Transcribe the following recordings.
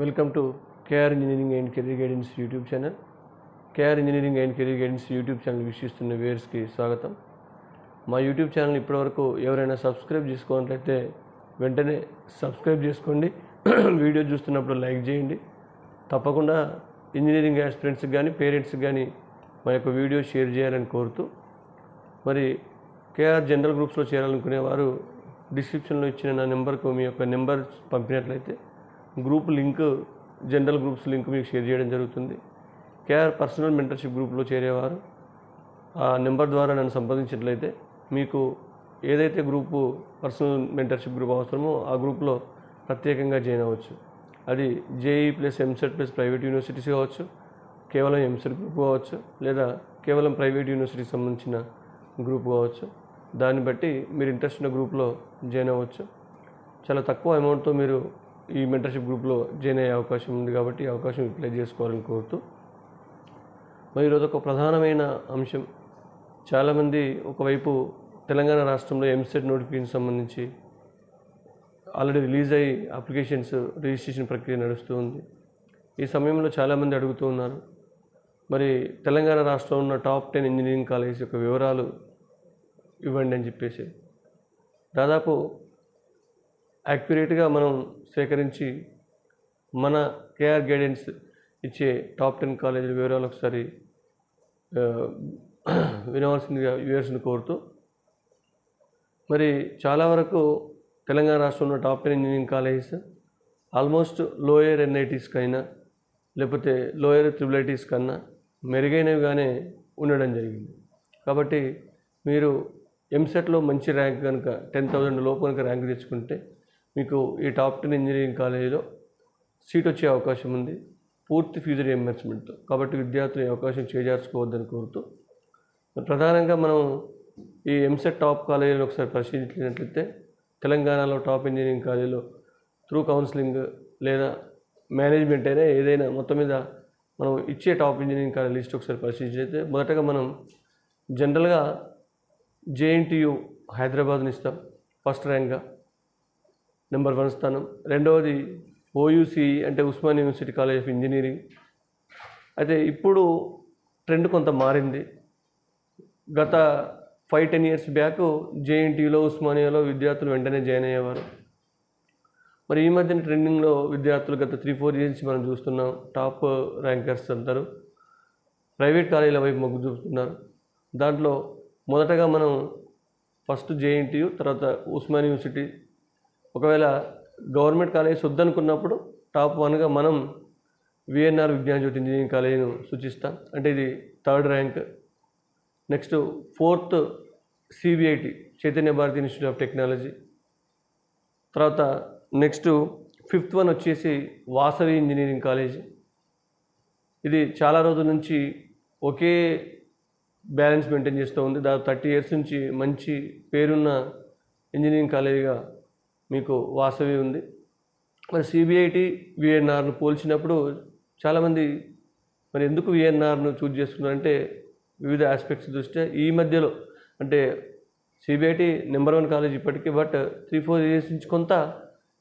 Welcome to KR engineering and career guidance YouTube channel KR engineering and career guidance YouTube channel వీక్షిస్తున్న వ్యూయర్స్కి స్వాగతం. మా YouTube channel ఇప్పటివరకు ఎవరైనా సబ్స్క్రైబ్ చేసుకోనట్లయితే వెంటనే సబ్స్క్రైబ్ చేసుకోండి. వీడియో చూస్తున్నప్పుడు లైక్ చేయండి. తప్పకుండా ఇంజనీరింగ్ యాస్పిరెంట్స్కి కానీ పేరెంట్స్కి కానీ మా యొక్క వీడియో షేర్ చేయాలని కోరుతూ మరి కేఆర్ జనరల్ గ్రూప్స్లో చేరాలనుకునే వారు డిస్క్రిప్షన్లో ఇచ్చిన నా నెంబర్కు మీ యొక్క number పంపినట్లయితే group link general groups link మీకు షేర్ చేయడం జరుగుతుంది. కేఆర్ పర్సనల్ మెంటర్షిప్ గ్రూప్లో చేరేవారు. ఆ నెంబర్ ద్వారా నన్ను సంప్రదించినట్లయితే మీకు ఏదైతే గ్రూపు పర్సనల్ మెంటర్షిప్ గ్రూప్ అవసరమో ఆ గ్రూప్లో ప్రత్యేకంగా జాయిన్ అవ్వచ్చు. అది JEE plus EAMCET plus private universities కావచ్చు కేవలం ఎంసెట్ గ్రూప్ కావచ్చు లేదా కేవలం ప్రైవేట్ యూనివర్సిటీకి సంబంధించిన గ్రూప్ కావచ్చు. దాన్ని బట్టి మీరు ఇంట్రెస్ట్ ఉన్న గ్రూప్లో జాయిన్ అవ్వచ్చు. చాలా తక్కువ అమౌంట్తో మీరు ఈ మెంటర్షిప్ గ్రూప్లో జాయిన్ అయ్యే అవకాశం ఉంది కాబట్టి ఈ అవకాశం యూటిలైజ్ చేసుకోవాలని కోరుతూ మరి ఈరోజు ఒక ప్రధానమైన అంశం. చాలామంది ఒకవైపు తెలంగాణ రాష్ట్రంలో ఎంసెట్ నోటిఫికేషన్ సంబంధించి ఆల్రెడీ రిలీజ్ అయ్యి అప్లికేషన్స్ రిజిస్ట్రేషన్ ప్రక్రియ నడుస్తూ ఉంది. ఈ సమయంలో చాలామంది అడుగుతూ ఉన్నారు మరి తెలంగాణ రాష్ట్రంలో ఉన్న టాప్ టెన్ ఇంజనీరింగ్ కాలేజ్ యొక్క వివరాలు ఇవ్వండి అని చెప్పేసి. దాదాపు యాక్యురేట్గా మనం సేకరించి మన కేఆర్ గైడెన్స్ ఇచ్చే టాప్ టెన్ కాలేజీల వివరాలు ఒకసారి వినవలసిందిగా వ్యూవర్స్ని కోరుతూ మరి చాలా వరకు తెలంగాణ రాష్ట్రంలో top ten engineering colleges almost lower NITs కైనా లేకపోతే లోయర్ త్రిబుల్ ఐటీస్ కన్నా మెరుగైనవిగానే ఉండడం జరిగింది. కాబట్టి మీరు ఎంసెట్లో మంచి ర్యాంక్ కనుక టెన్ థౌజండ్ లోపు కనుక ర్యాంక్ తెచ్చుకుంటే మీకు ఈ టాప్ టెన్ ఇంజనీరింగ్ కాలేజీలో సీట్ వచ్చే అవకాశం ఉంది. పూర్తి ఫీజు రియంబర్స్మెంట్తో కాబట్టి విద్యార్థులు ఈ అవకాశం చేజార్చుకోవద్దని కోరుతూ ప్రధానంగా మనం ఈ ఎంసెట్ టాప్ కాలేజీలను ఒకసారి పరిశీలించినట్లయితే తెలంగాణలో టాప్ ఇంజనీరింగ్ కాలేజీలో త్రూ కౌన్సిలింగ్ లేదా మేనేజ్మెంట్ అయినా ఏదైనా మొత్తం మీద మనం ఇచ్చే టాప్ ఇంజనీరింగ్ కాలేజ్ లిస్ట్ ఒకసారి పరిశీలించితే మొదటగా మనం జనరల్గా జేఎన్టీయు హైదరాబాద్ని ఇస్తాం. ఫస్ట్ ర్యాంక్గా. నెంబర్ వన్ స్థానం. రెండవది ఓయూసీ అంటే Osman university college of engineering. అయితే ఇప్పుడు ట్రెండ్ కొంత మారింది. గత ఫైవ్ టెన్ ఇయర్స్ బ్యాక్ జేఎన్టీయూలో ఉస్మానియాలో విద్యార్థులు వెంటనే జాయిన్ అయ్యేవారు. మరి ఈ మధ్యన ట్రెండింగ్లో విద్యార్థులు గత త్రీ ఫోర్ ఇయర్స్ మనం చూస్తున్నాం. టాప్ ర్యాంకర్స్ అందరూ ప్రైవేట్ కాలేజీల వైపు మొగ్గు చూపుతున్నారు. దాంట్లో మొదటగా మనం ఫస్ట్ జేఎన్టీయు తర్వాత ఉస్మాన్ యూనివర్సిటీ ఒకవేళ గవర్నమెంట్ కాలేజ్ వద్దనుకున్నప్పుడు టాప్ వన్గా మనం విఎన్ఆర్ విజ్ఞాన జ్యోతి ఇంజనీరింగ్ కాలేజీను సూచిస్తాం. అంటే ఇది third rank. Next fourth CBIT Chaitanya Bharathi institute of technology. తర్వాత నెక్స్ట్ ఫిఫ్త్ వన్ వచ్చేసి వాసవి ఇంజనీరింగ్ కాలేజ్. ఇది చాలా రోజుల నుంచి ఒకే బ్యాలెన్స్ మెయింటైన్ చేస్తూ ఉంది. దాదాపు థర్టీ ఇయర్స్ నుంచి మంచి పేరున్న ఇంజనీరింగ్ కాలేజీగా మీకు వాసవి ఉంది. మరి సిబిఐటి విఎన్ఆర్ను పోల్చినప్పుడు చాలామంది మరి ఎందుకు విఎన్ఆర్ను చూజ్ చేసుకున్నారంటే వివిధ ఆస్పెక్ట్స్ దృష్ట్యా ఈ మధ్యలో అంటే సిబిఐటి నెంబర్ వన్ కాలేజ్ ఇప్పటికీ బట్ త్రీ ఫోర్ ఇయర్స్ నుంచి కొంత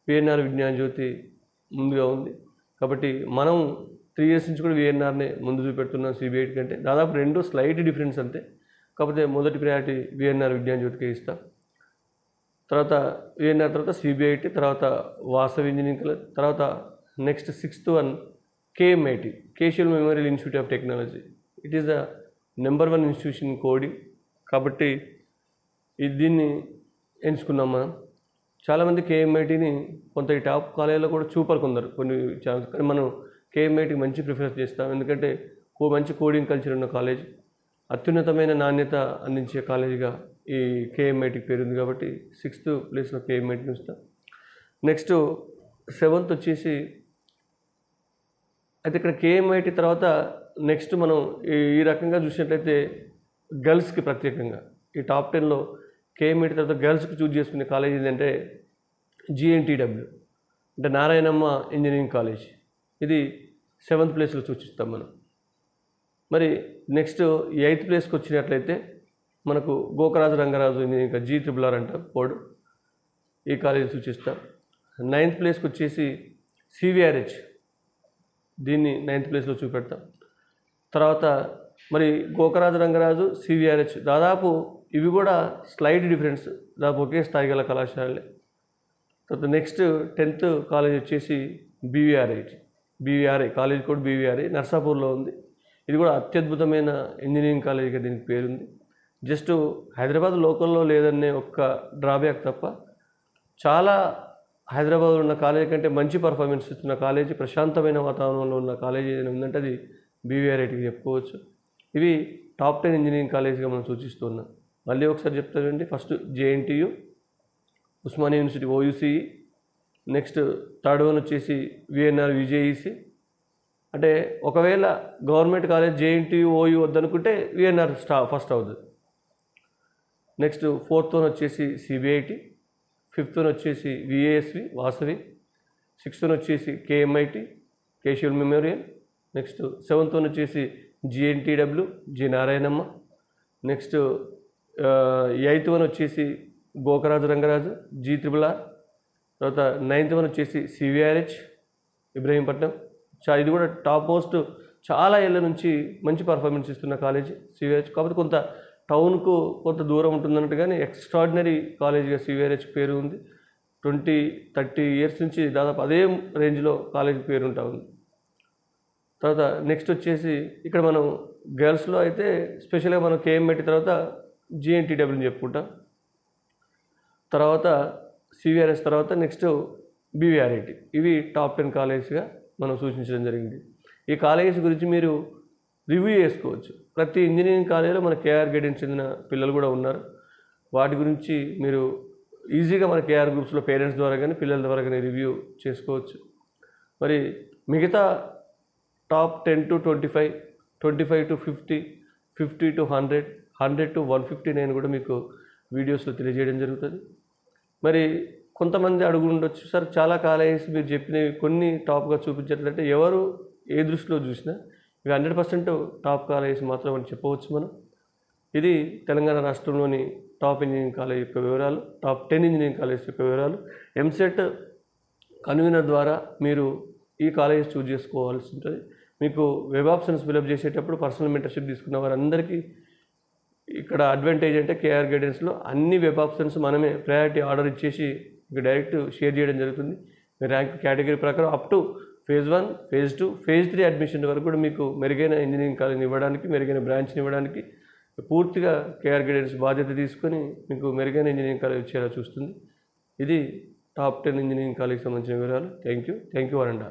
విఎన్ఆర్ విజ్ఞాన జ్యోతి ముందుగా ఉంది. కాబట్టి మనం త్రీ ఇయర్స్ నుంచి కూడా విఎన్ఆర్నే ముందు చూపెడుతున్నాం సిబిఐటి కంటే. దాదాపు రెండు స్లైట్ డిఫరెన్స్ అంతే. కాకపోతే మొదటి ప్రయారిటీ విఎన్ఆర్ విజ్ఞాన జ్యోతికి ఇస్తాం. తర్వాత విఎన్ఆర్ తర్వాత సిబిఐటి తర్వాత వాసవి ఇంజనీరింగ్ కాలేజ్ తర్వాత next sixth one KMIT కేశియల్ memorial institute of technology it is the number one institution coding కాబట్టి ఇది దీన్ని ఎంచుకున్నాం మనం. చాలామంది కేఎంఐటీని కొంత ఈ టాప్ కాలేజీలో కూడా చూపరు కొందరు కొన్ని ఛాన్స్ కానీ మనం కేఎంఐటీకి మంచి ప్రిఫరెన్స్ చేస్తాం. ఎందుకంటే కో మంచి కోడింగ్ కల్చర్ ఉన్న కాలేజ్ అత్యున్నతమైన నాణ్యత అందించే కాలేజీగా ఈ కేఎంఐటీకి పేరుంది కాబట్టి సిక్స్త్ ప్లేస్లో కేఎంఐటిని ఉంచుతాం నెక్స్ట్ సెవెంత్ వచ్చేసి అయితే ఇక్కడ కేఎంఐటి తర్వాత నెక్స్ట్ మనం ఈ ఈ రకంగా చూసినట్లయితే గర్ల్స్కి ప్రత్యేకంగా. ఈ టాప్ టెన్లో కేఎంఐటి తర్వాత గర్ల్స్కి చూజ్ చేసుకునే కాలేజ్ ఏంటంటే జిఎన్టీడబ్ల్యూ అంటే నారాయణమ్మ ఇంజనీరింగ్ కాలేజ్ ఇది సెవెంత్ ప్లేస్లో సూచిస్తాం మనం. మరి నెక్స్ట్ ఎయిత్ ప్లేస్కి వచ్చినట్లయితే మనకు Gokaraju Rangaraju engineering G triple R అంటారు బోర్డు. ఈ కాలేజీ సూచిస్తాం. నైన్త్ ప్లేస్కి వచ్చేసి సివిఆర్హెచ్ దీన్ని నైన్త్ ప్లేస్లో చూపెడతాం. తర్వాత మరి గోకరాజు రంగరాజు సివిఆర్హెచ్ దాదాపు ఇవి కూడా స్లైడ్ డిఫరెన్స్. దాదాపు ఒకే స్థాయి గల కళాశాలలే. తర్వాత నెక్స్ట్ టెన్త్ కాలేజ్ వచ్చేసి బీవీఆర్ఐ బీవీఆర్ఐ కాలేజ్ కూడా బీవీఆర్ఐ నర్సాపూర్లో ఉంది. ఇది కూడా అత్యద్భుతమైన ఇంజనీరింగ్ కాలేజీగా దీనికి పేరుంది. జస్ట్ హైదరాబాద్ లోకల్లో లేదనే ఒక్క డ్రాబ్యాక్ తప్ప చాలా హైదరాబాద్లో ఉన్న కాలేజీ కంటే మంచి పర్ఫార్మెన్స్ ఇస్తున్న కాలేజీ ప్రశాంతమైన వాతావరణంలో ఉన్న కాలేజీ ఏదైనా ఉందంటే అది బీవీఆర్ఐటికి చెప్పుకోవచ్చు. ఇవి టాప్ టెన్ ఇంజనీరింగ్ కాలేజీగా మనం సూచిస్తున్నాం. మళ్ళీ ఒకసారి చెప్తానండి first JNTU Osmania university OUCE next third one వచ్చేసి విఎన్ఆర్ విజేఈసి అంటే ఒకవేళ గవర్నమెంట్ కాలేజ్ జేఎన్టీయు ఓయూ వద్దనుకుంటే విఎన్ఆర్ స్టా ఫస్ట్ అవుతుంది నెక్స్ట్ ఫోర్త్ వన్ వచ్చేసి సిబిఐటి ఫిఫ్త్ వన్ వచ్చేసి విఏఎస్వి వాసవి సిక్స్త్ వన్ వచ్చేసి KMIT Keshav memorial next seventh one వచ్చేసి GNTW G Narayanamma next eighth one వచ్చేసి Gokaraju Rangaraju G triple R తర్వాత ninth one వచ్చేసి సివిఆర్హెచ్ ఇబ్రహీంపట్నం. చా ఇది కూడా టాప్ మోస్ట్ చాలా ఏళ్ళ నుంచి మంచి పర్ఫార్మెన్స్ ఇస్తున్న కాలేజీ సివిఆర్హెచ్. కాకపోతే కొంత టౌన్కు కొంత దూరం ఉంటుందన్నట్టు కానీ ఎక్స్ట్రాడినరీ కాలేజ్గా సివిఆర్హెచ్ పేరు ఉంది. ట్వంటీ థర్టీ ఇయర్స్ నుంచి దాదాపు అదే రేంజ్లో కాలేజ్ పేరు ఉంటా ఉంది. తర్వాత నెక్స్ట్ వచ్చేసి ఇక్కడ మనం గర్ల్స్లో అయితే స్పెషల్గా మనం కేఎం పెట్టిన తర్వాత జిఎన్టీడబ్ల్యూని చెప్పుకుంటాం. తర్వాత సివిఆర్ఎస్ తర్వాత నెక్స్ట్ బీవీఆర్ఐటి. ఇవి టాప్ టెన్ కాలేజ్గా మనం సూచించడం జరిగింది. ఈ కాలేజెస్ గురించి మీరు రివ్యూ చేసుకోవచ్చు. ప్రతి ఇంజనీరింగ్ కాలేజీలో మన కేఆర్ గైడెన్స్ చెందిన పిల్లలు కూడా ఉన్నారు. వాటి గురించి మీరు ఈజీగా మన కేఆర్ గ్రూప్స్లో పేరెంట్స్ ద్వారా కానీ పిల్లల ద్వారా కానీ రివ్యూ చేసుకోవచ్చు. మరి మిగతా top ten to twenty five twenty five to fifty fifty to hundred hundred to one fifty nine కూడా మీకు వీడియోస్లో తెలియజేయడం జరుగుతుంది. మరి కొంతమంది అడుగు ఉండొచ్చు సార్ చాలా కాలేజెస్ మీరు చెప్పినవి కొన్ని టాప్గా చూపించట్లంటే ఎవరు ఏ దృష్టిలో చూసినా ఇవి హండ్రెడ్ పర్సెంట్ టాప్ కాలేజెస్ మాత్రం అని చెప్పవచ్చు మనం. ఇది తెలంగాణ రాష్ట్రంలోని టాప్ ఇంజనీరింగ్ కాలేజ్ యొక్క వివరాలు టాప్ టెన్ ఇంజనీరింగ్ కాలేజ్ యొక్క వివరాలు. ఎంసెట్ కన్వీనర్ ద్వారా మీరు ఈ కాలేజ్ చూజ్ చేసుకోవాల్సి ఉంటుంది. మీకు వెబ్ ఆప్షన్స్ ఫిలప్ చేసేటప్పుడు పర్సనల్ మెంటర్షిప్ తీసుకున్న వారందరికీ ఇక్కడ అడ్వాంటేజ్ అంటే కేఆర్ గైడెన్స్లో అన్ని వెబ్ ఆప్షన్స్ మనమే ప్రయారిటీ ఆర్డర్ ఇచ్చేసి మీకు డైరెక్ట్ షేర్ చేయడం జరుగుతుంది. మీ ర్యాంక్ కేటగిరీ ప్రకారం up to phase one phase two phase three admission వరకు కూడా మీకు మెరుగైన ఇంజనీరింగ్ కాలేజీని ఇవ్వడానికి మెరుగైన బ్రాంచ్ని ఇవ్వడానికి పూర్తిగా కేఆర్ గైడెన్స్ బాధ్యత తీసుకొని మీకు మెరుగైన ఇంజనీరింగ్ కాలేజ్ వచ్చేలా చూస్తుంది. ఇది టాప్ టెన్ ఇంజనీరింగ్ కాలేజ్కి సంబంధించిన వివరాలు. Thank you. థ్యాంక్ యూ వరండా.